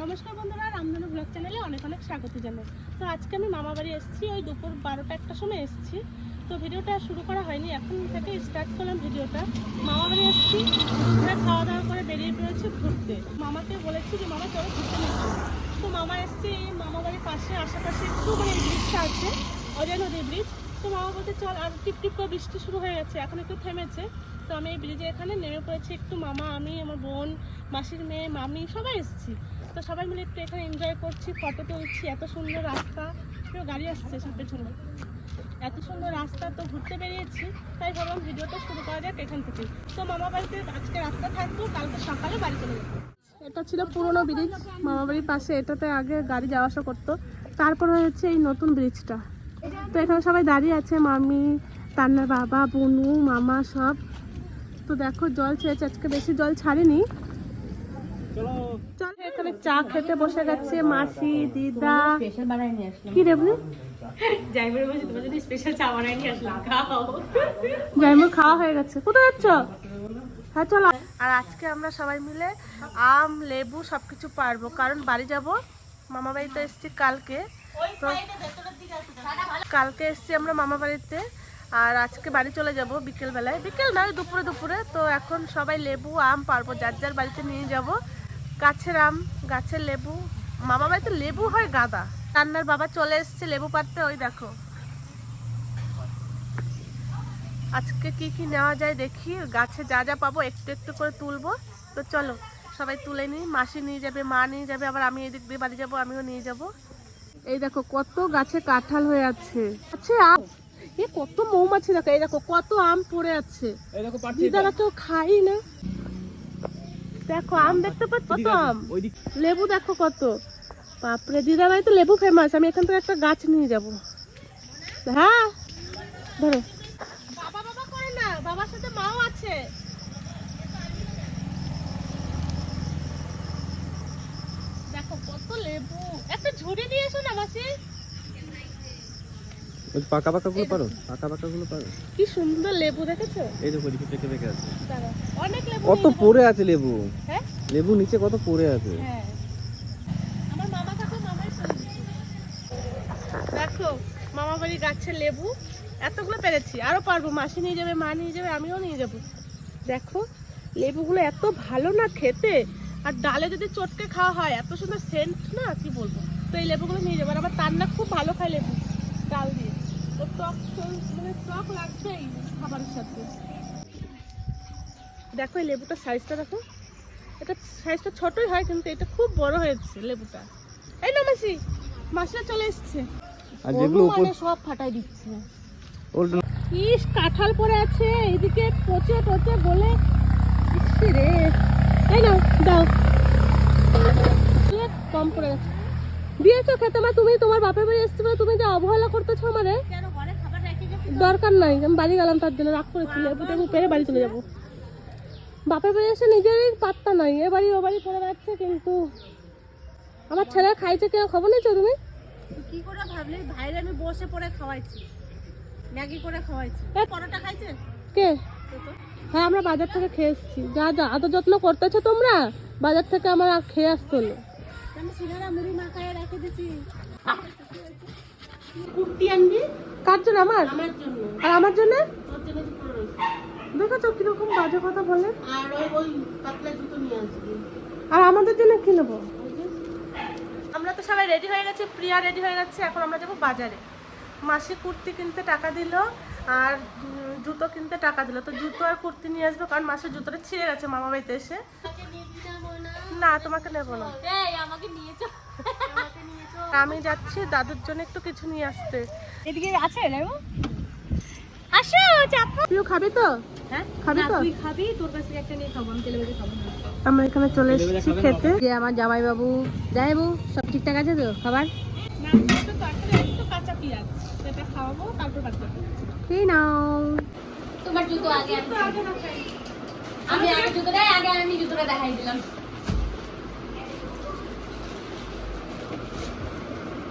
নমস্কার বন্ধুরা, রামধনু ব্লগ চ্যানেলে অনেক অনেক স্বাগত জানাই। তো আজকে আমি মামা বাড়ি এসেছি, ওই দুপুর বারোটা একটা সময় এসেছি। তো ভিডিওটা শুরু করা হয়নি, এখন থেকে স্টার্ট করলাম ভিডিওটা। মামা বাড়ি এসেছি, দুপুরে খাওয়া দাওয়া করে বেরিয়ে পড়েছি ঘুরতে। মামাকে বলেছি যে, মামা, চলো ঘুরতে নিয়ে তো মামা এসছে, এই মামা বাড়ির পাশে, আশেপাশে একটু মানে ব্রিজটা আছে, অজয় নদী ব্রিজ তো মামা বলতে চল, আর টিপ টিপ করে বৃষ্টি শুরু হয়ে গেছে, এখন একটু থেমেছে। তো আমি এই ব্রিজে এখানে নেমে পড়েছি, একটু মামা, আমি, আমার বোন, মাসির মেয়ে, মামি সবাই এসেছি। তো সবাই মিলে একটু এখানে এনজয় করছি ফটো তুলছি, এত সুন্দর রাস্তা। কেউ গাড়ি আসছে সব পেছনে। এত সুন্দর রাস্তা তো ঘুরতে বেরিয়েছি, তাই ভাবলাম ভিডিওটা শুরু করা যাক এখান থেকে তো মামা বাড়িতে আজকে রাস্তা থাকব, কালকে সকালে বাড়ি চলে যাব। এটা ছিল পুরনো ব্রিজ মামা বাড়ির পাশে। এটাতে আগে গাড়ি যাওয়া আসা করতো। তারপর হচ্ছে এই নতুন ব্রিজটা তো এখানে সবাই দাঁড়িয়ে আছে, মামি, তান্নার বাবা, বনু, মামা সব। তো দেখো, জল ছেড়েছে। আজকে বেশি জল ছাড়েনি। চল এখানে চা খেতে বসে গেছে মাসি দিদা। কি রেবলি ড্রাইভার বলছে তোমার জন্য স্পেশাল চা বানাই নিয়ে আসলাম খাও। জাইমুর খাওয়া হয়ে গেছে। কোথায় যাচ্ছ? হ্যাঁ চলো। আর আজকে আমরা সবাই মিলে আম লেবু সব কিছু পারব কারণ বাড়ি যাব। মামা বাড়িতে এসেছি কালকে। তো কালকে এসেছি আমরা মামা বাড়িতে। আর আজকে বাড়ি চলে যাব বিকেল বেলায় বিকেল নয় দুপুরে দুপুরে। তো এখন সবাই লেবু আম পারব যার যার বাড়িতে নিয়ে যাব। গাছের আম গাছের লেবু। মামা বাড়িতে লেবু হয় গাদা। রান্নার বাবা চলে এসছে লেবু পাড়তে ওই দেখো। আজকে কি কি নেওয়া যায় দেখি গাছে যা যা পাবো একটু একটু করে তুলবো। তো চলো সবাই তুলে নিই মাসি নিয়ে যাবে মা নিয়ে যাবে আবার আমি এদিক দিয়ে বাড়ি যাব আমিও নিয়ে যাব। এই দেখো কত গাছে কাঁঠাল হয়ে আছে। আছে আম। এ কত মৌমাছি দেখো এই দেখো কত আম পড়ে আছে। দিদারা তো খাই না। দেখো আম দেখতে পাচ্ছ কত আম? লেবু দেখো কত। বাপরে দিদা ভাই তো লেবু ফেমাস আমি এখান থেকে একটা গাছ নিয়ে যাব। হ্যাঁ? ধরো। বাবা বাবা করে না বাবার সাথে মাও আছে। দেখো কত লেবু। একটা ঝুড়ি দিয়ে এসো না মাসি। ওই পাকা পাকা গুলো পারো? পাকা পাকা গুলো পারো? কি সুন্দর লেবু দেখেছ? এই দেখো এদিকে পেকে পেকে আছে অনেক লেবু কত পড়ে আছে লেবু? হ্যাঁ? লেবু নিচে কত পড়ে আছে? হ্যাঁ। আমার মামা ফোন দেখো মামা বাড়ি গাছের লেবু এতগুলো পেরেছি। আরও পারব মাসি নিয়ে যাবে মা নিয়ে যাবে আমিও নিয়ে যাব। দেখো লেবুগুলো এত ভালো না খেতে আর ডালে যদি চটকে খাওয়া হয় এত সুন্দর সেন্ট না কি বলব? তো এই লেবুগুলো নিয়ে যাব। আর আমার তান্না খুব ভালো খায় লেবু ডাল দিয়ে। টক মানে টক লাগছে এই খাবারের সাথে। দেখো এই লেবুটার সাইজটা দেখো। এটা সাইজটা ছোটই হয় কিন্তু এটা খুব বড় হয়েছে লেবুটা। এই না মাসি মাসিরা চলে এসছে। আর যেগুলো উপর সব ফাটাই দিচ্ছে। ইস কাঁঠাল পড়ে আছে। এদিকে পচে টচে বলে ইস রে। এই না দাও। কম পড়ে গেছে। দিয়েছ খেতে মা তুমি তোমার বাপের বাড়ি এসছে বলে তুমি যে অবহেলা করতেছো আমাদের? দরকার নাই আমি বাড়ি গেলাম তার জন্য রাগ করেছি লেবু টেবু পেরে বাড়ি চলে যাব। বাপের বাড়ি এসে নিজেরই পাত্তা নাই এ বাড়ি ও বাড়ি পড়ে বেড়াচ্ছে কিন্তু আমার ছেলে খাইছে কেউ খবর নিয়েছো তুমি? কি করে ভাবলি? ভাইরে আমি বসে পড়ে খাওয়াইছি। ম্যাগি করে খাওয়াইছি। পরোটা খাইছে? কে? হ্যাঁ আমরা বাজার থেকে খেয়ে এসেছি। যা যা আদর যত্ন করতেছো তোমরা? বাজার থেকে আমার খেয়ে আসতে হলো। আমি সিনারা মুড়ি মাখায় রেখে দিছি। কুর্তি আনবি। কার জন্য? আমার? আমার জন্য। আর আমার জন্য? তোর জন্য দেখেছ কীরকম বাজে কথা বলে? আর ওই ওই পাতলা জুতো নিয়ে আসবি। আর আমাদের জন্য কি নেব? আমরা তো সবাই রেডি হয়ে গেছি প্রিয়া রেডি হয়ে গেছে এখন আমরা যাব বাজারে। মাসি কুর্তি কিনতে টাকা দিল আর জুতো কিনতে টাকা দিল। তো জুতো আর কুর্তি নিয়ে আসবে কারণ মাসের জুতোটা ছিঁড়ে গেছে মামা বাড়িতে এসে। না? তোমাকে নেব না। আমাকে নিয়ে চল। আমি যাচ্ছি দাদুর জন্য একটু কিছু নিয়ে আসতে। এদিকে আছে আসো চাপো। তুইও খাবি তো? হ্যাঁ খাবি না, তো? তুই খাবি তোর কাছ একটা নিয়ে খাব আমি তেলে ভেজে খাব আমরা এখানে চলে এসেছি খেতে। যে আমার জামাই বাবু জামাইবাবু সব ঠিকঠাক আছে তো খাবার? না একটু তরকারি একটু কাঁচা পেঁয়াজ। সেটা খাওয়াবো তারপর বাদ এই নাও। তোমার জুতো আগে তো আগে না খাই। আমি আগে জুতোটা আগে আমি জুতোটা দেখাই দিলাম।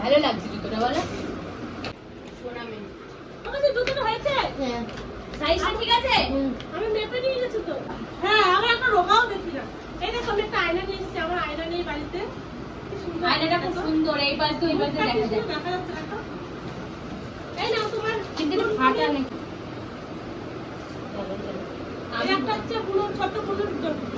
ভালো লাগছে জুতোটা বলো। আমাদের দুটো হয়েছে। হ্যাঁ। সাইজটা ঠিক আছে আমি মেপে নিয়ে গেছি তো। হ্যাঁ আমার একটা রোগাও দেখি না এই দেখো আমি একটা আয়না নিয়ে এসেছি আমার আয়না নেই বাড়িতে। আয়নাটা খুব সুন্দর এই পাশ ওই পাশে দেখা যায়। দেখা যাচ্ছে দেখো। এই নাও তোমার কিন্তু এটা ফাটা একটা জন্য।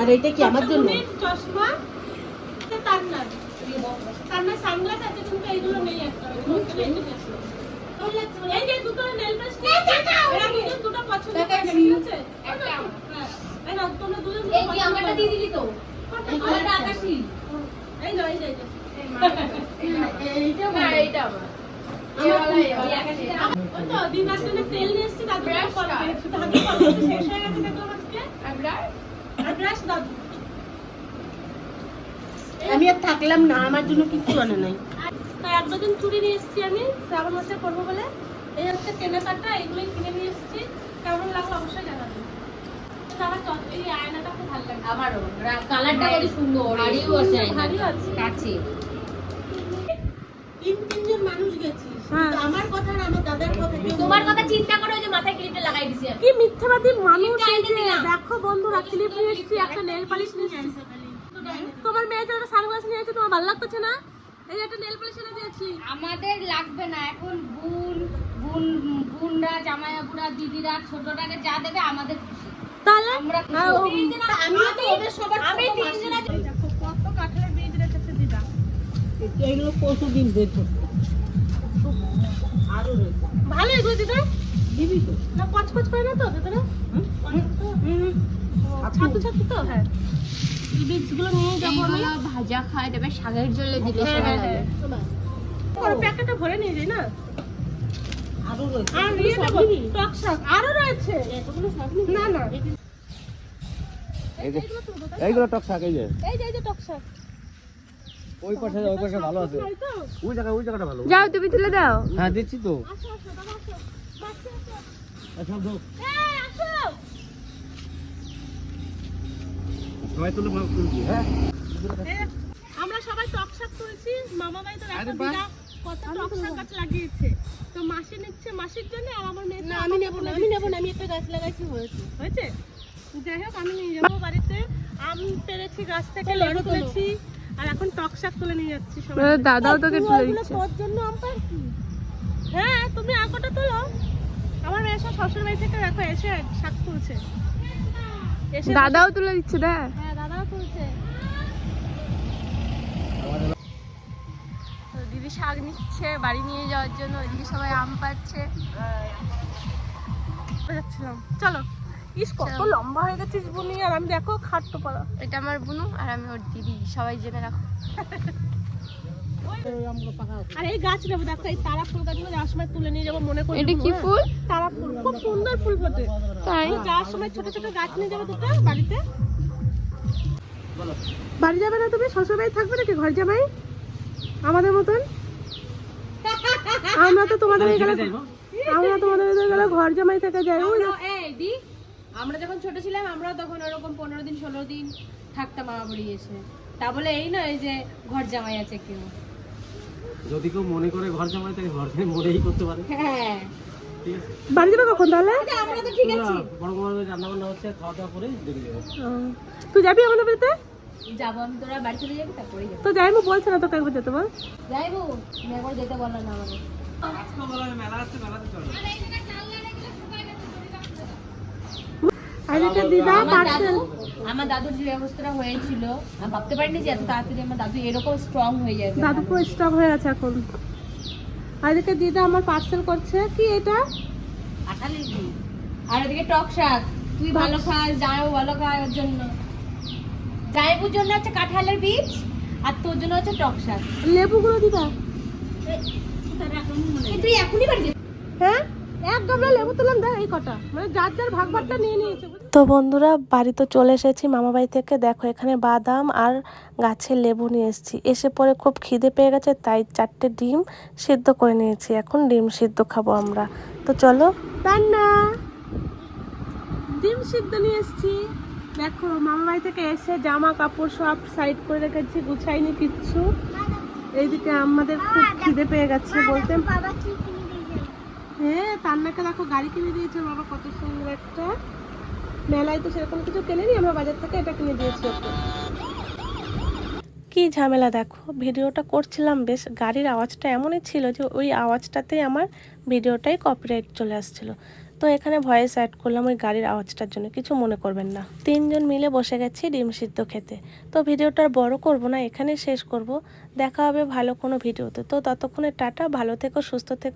আর এটা কি আমার জন্য চশমা এটা তান্নার তান্নার সানগ্লাস আছে কিন্তু এইগুলো নেই একটা। এই যে দুটো নেল পেস্ট দুটো পছন্দ ঠিক আছে? হ্যাঁ এই তোমরা দুজন এই কি আমারটা দিয়ে দিলি তো? আমারটা আকাশি এই নাও এই যে, এই যে। এইটা এইটা আমার। হয়ে আমি আর থাকলাম না আমার জন্য কিছু আনে নাই। তো এক দুদিন চুড়ি নিয়ে এসেছি আমি শ্রাবণ মাসে করব বলে। এই হচ্ছে কেনাকাটা এগুলোই কিনে নিয়ে এসেছি। কেমন লাগল অবশ্যই জানাবেন। এই আয়নাটা খুব ভালো লাগে আমারও কালারটা কত সুন্দর ভারী আছে। কাছে তিন তিনজন মানুষ গেছি। আমার কথা আর আমার দাদার কথা তোমার কথা চিন্তা করে ওই যে মাথায় ক্লিপটা লাগাই দিছি। কি মিথ্যাবাদী মানুষ ক্লিপটা এই এনে যে, দিলাম। দেখো বন্ধুরা ক্লিপ নিয়ে এসেছি একটা নেল পালিশ নিয়ে এসেছি। তোমার মেয়েটা একটা সানগ্লাস নিয়ে এসেছে তোমার ভালো লাগতেছে না? এই একটা নেল পালিশ এনে দিয়েছি। আমাদের লাগবে না। এখন বোন বোন বোনরা জামাইবাবুরা দিদিরা ছোটটাকে যা দেবে আমাদের খুশি। তাহলে? আমরা। হ্যাঁ, ও- আমি তো ওদের সবার এইগুলো পরশু দিন বের করতে রয়েছে ভালো এগুলো দিদা দিবি তো। না কচকচ করে না তো ভেতরে? ছাতু ছাতু তো? হ্যাঁ। বীজগুলো নিয়ে যাব আমি। ভাজা খায় তবে শাকের জলে দিলে হ্যাঁ, হ্যাঁ, হ্যাঁ। প্যাকেটটা ভরে নিয়ে যাই না? আরও রয়েছে। আর নিয়ে যাব টক শাক আরও রয়েছে। না না। এইগুলো টক শাক এই যে এই যে টক শাক। ওই পাশে ওই পাশে ভালো আছে। ওই জায়গা ওই জায়গাটা ভালো। যাও তুমি তুলে দাও। হ্যাঁ দিচ্ছি তো। আসো আসো দাদা আসো। বাচ্চা আসো। আচ্ছা আসো। সবাই তুলে তুলবি হ্যাঁ? আমরা সবাই টক শাক তুলছি। মামা বাড়ি তো আরে দেখো কত টক শাক গাছ লাগিয়েছে। তো মাসি নিচ্ছে মাসির জন্য আর আমার মেয়ে না আমি নেব না। আমি নেব না আমি একটা গাছ লাগাইছি হয়েছে। হয়েছে? যাই হোক আমি নিয়ে যাব বাড়িতে। আম পেরেছি গাছ থেকে লেবু তুলেছি আর এখন টক শাক তুলে নিয়ে যাচ্ছি সবাই। দাদাও তোকে তুলে দিচ্ছে। তোর জন্য আম পারছি হ্যাঁ তুমি আগটা তোলো। আমার মেয়ে সব শ্বশুর বাড়ি থেকে দেখো এসে শাক তুলছে। এসে দাদাও তুলে দিচ্ছে দেখ। হ্যাঁ দাদাও তুলছে। দিদি শাক নিচ্ছে বাড়ি নিয়ে যাওয়ার জন্য ওইদিকে সবাই আম পাচ্ছে যাচ্ছিলাম। চলো। ইস কত লম্বা হয়ে গেছিস বুনি আর আমি দেখো খাট্টো পাড়া। এটা আমার বুনু আর আমি ওর দিদি সবাই জেনে রাখো। আর এই গাছ নেব দেখো এই তারা ফুল গাছগুলো যাওয়ার সময় তুলে নিয়ে যাব মনে করি এটা কি ফুল? তারা ফুল খুব সুন্দর ফুল ফোটে তাই? যাওয়ার সময় ছোট ছোট গাছ নিয়ে যাব দুটো বাড়িতে। বাড়ি যাবে না তুমি? শ্বশুর বাড়ি থাকবে নাকি? ঘর জামাই? আমাদের মতন? আমরা তো তোমাদের এখানে আমরা তোমাদের এখানে গেলে ঘর জামাই থেকে যাই আমরা যখন ছোট ছিলাম আমরা তখন ওরকম পনেরো দিন ষোলো দিন থাকতাম মামা বাড়ি এসে। তা বলে এই নয় যে ঘর জামাই আছে কেউ। যদি কেউ মনে করে ঘর জামাই তাকে ঘর জামাই মনেই করতে পারে। হ্যাঁ। বাড়ি যাবে কখন তাহলে? আমরা তো ঠিক আছি। বড় বড় রান্না বান্না হচ্ছে খাওয়া দাওয়া করে দেখে যাব তুই যাবি আমাদের বাড়িতে? যাব আমি তোরা বাড়ি চলে যাবি তারপরে যাব। তো যাই মু বলছে না তোকে একবার যেতে বল। যাইবো যেতে বলল না আমাকে। মেলা আছে মেলাতে চলো। আর এটা দিদা পার্সেল। আমার দাদুর যে অবস্থাটা হয়েছিল আমি ভাবতে পারিনি যে এত তাড়াতাড়ি আমার দাদু এরকম স্ট্রং হয়ে যাবে। দাদু পুরো স্টক হয়ে আছে এখন। আর এদিকে দিদা আমার পার্সেল করছে। কি এটা? আর ওদিকে টক শাক। তুই ভালো খাস জামাইও ভালো খায় ওর জন্য। হচ্ছে কাঁঠালের বীজ আর তোর জন্য হচ্ছে টক শাক। লেবুগুলো দিদা। এই তুই এখনই বাড়ি হ্যাঁ? এক গামলা লেবু তুলাম দেখ এই কটা মানে যার যার ভাগ ভাগটা নিয়ে নিয়েছে তো বন্ধুরা বাড়ি তো চলে এসেছি মামা বাড়ি থেকে দেখো এখানে বাদাম আর গাছের লেবু নিয়ে এসেছি এসে পরে খুব খিদে পেয়ে গেছে তাই চারটে ডিম সিদ্ধ করে নিয়েছি এখন ডিম সিদ্ধ খাব আমরা তো চলো রান্না ডিম সিদ্ধ নিয়ে এসেছি দেখো মামা বাড়ি থেকে এসে জামা কাপড় সব সাইড করে রেখেছি গুছাইনি কিচ্ছু এইদিকে আমাদের খুব খিদে পেয়ে গেছে বলতে হ্যাঁ দেখো গাড়ি কিনে দিয়েছে কত সুন্দর একটা। মেলায় তো সেরকম কিছু আমরা বাজার থেকে এটা কিনে কি ঝামেলা দেখো, ভিডিওটা করছিলাম, বেশ গাড়ির আওয়াজটা এমনই ছিল যে ওই আওয়াজটাতেই আমার ভিডিওটাই কপিরাইট চলে আসছিল। তো এখানে ভয়েস অ্যাড করলাম ওই গাড়ির আওয়াজটার জন্য, কিছু মনে করবেন না। তিনজন মিলে বসে গেছি ডিম সিদ্ধ খেতে। তো ভিডিওটা বড় করব না এখানে শেষ করব। দেখা হবে ভালো কোনো ভিডিওতে। তো ততক্ষণে টাটা, ভালো থেকো, সুস্থ থেকো।